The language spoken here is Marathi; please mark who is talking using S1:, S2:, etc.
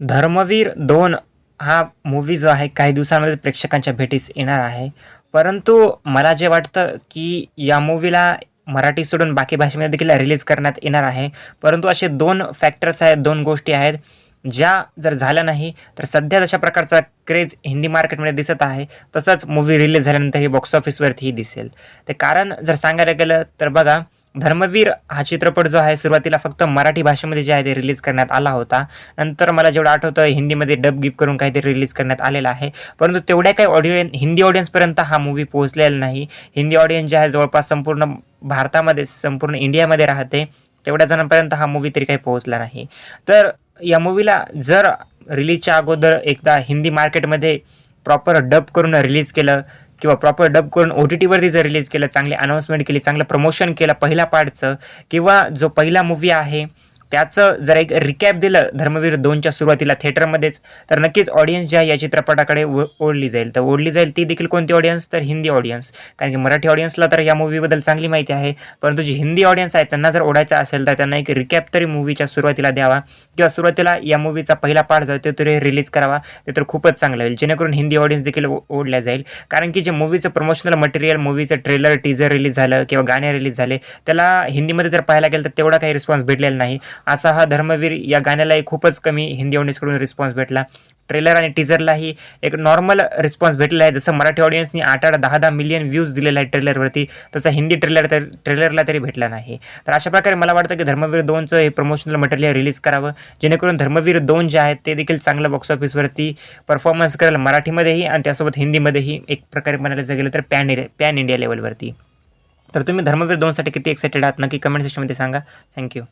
S1: धर्मवीर दोन हा मूवी जो आहे काही दिवसांमध्ये प्रेक्षकांच्या भेटीस येणार आहे. परंतु मला जे वाटतं की या मूवीला मराठी सोडून बाकी भाषेमध्ये देखील रिलीज करण्यात येणार आहे. परंतु असे दोन फॅक्टर्स आहेत दोन गोष्टी आहेत ज्या जर झाल्या नाही तर सध्या जशा प्रकारचा क्रेज हिंदी मार्केटमध्ये दिसत आहे तसंच मूवी रिलीज झाल्यानंतर ही बॉक्स ऑफिसवरतीही दिसेल. ते कारण जर सांगायला गेलं तर बघा धर्मवीर हा चित्रपट जो आहे सुरुवातीला फक्त मराठी भाषेमध्ये जे आहे ते रिलीज करण्यात आला होता. नंतर मला जेवढं आठवतं हिंदीमध्ये डब गिफ्ट करून काहीतरी रिलीज करण्यात आलेला आहे. परंतु तेवढ्या काही ऑडियन्स हिंदी ऑडियन्सपर्यंत हा मूवी पोहोचलेला नाही. हिंदी ऑडियन्स जे आहे जवळपास संपूर्ण भारतामध्ये संपूर्ण इंडियामध्ये राहते तेवढ्या जणांपर्यंत हा मूवी तरी काही पोहोचला नाही. तर या मूवीला जर रिलीजच्या अगोदर एकदा हिंदी मार्केटमध्ये प्रॉपर डब करून रिलीज केलं किंवा प्रॉपर डब करून ओ टी टीवरती जर रिलीज केलं चांगली अनाऊन्समेंट केली चांगलं प्रमोशन केलं पहिल्या पार्टचं किंवा जो पहिला मूवी आहे त्याचं जर एक रिकॅप दिलं धर्मवीर दोनच्या सुरुवातीला थिएटरमध्येच तर नक्कीच ऑडियन्स जी आहे या चित्रपटाकडे ओ ओढली जाईल. तर ओढली जाईल ती देखील कोणती ऑडियन्स तर हिंदी ऑडियन्स कारण की मराठी ऑडियन्सला तर या मूवीबद्दल चांगली माहिती आहे. परंतु जी हिंदी ऑडियन्स आहे त्यांना जर ओढायचं असेल तर त्यांना एक रिकॅप तरी मूवीच्या सुरुवातीला द्यावा. किंवा सुरुवातीला या मूवीचा पहिला पार्ट जो आहे तो तरी रिलीज करावा. ते तर खूपच चांगलं होईल. जेणेकरून हिंदी ऑडियन्स देखील ओढल्या जाईल. कारण की जे मूवीचं प्रमोशनल मटेरियल मूवीचं ट्रेलर टीजर रिलीज झालं किंवा गाणे रिलीज झाले त्याला हिंदीमध्ये जर पाहायला गेलं तर तेवढा काही रिस्पॉन्स भेटलेला नाही. असा हा धर्मवीर या गाण्यालाही खूपच कमी हिंदी ऑडियन्सकडून रिस्पॉन्स भेटला. ट्रेलर आणि टीजरलाही एक नॉर्मल रिस्पॉन्स भेटलेला आहे. जसं मराठी ऑडियन्सनी आठ आठ दहा दहा मिलियन व्ह्यूज दिलेला आहे ट्रेलरवरती तसं हिंदी ट्रेलर तर ट्रेलरला तरी भेटला नाही. तर अशा प्रकारे मला वाटतं की धर्मवीर दोनचं हे प्रमोशनल मटेरियल रिलीज करावं. जेणेकरून धर्मवीर दोन जे आहेत ते देखील चांगलं बॉक्स ऑफिसवरती परफॉर्मन्स करेल मराठीमध्येही आणि त्यासोबत हिंदीमध्येही एक प्रकारे म्हणायला जर गेलं तर पॅन पॅन इंडिया लेवलवरती तर तुम्ही धर्मवीर दोनसाठी किती एक्साइटेड आहात? नक्की कमेंट सेक्शनमध्ये सांगा. थँक्यू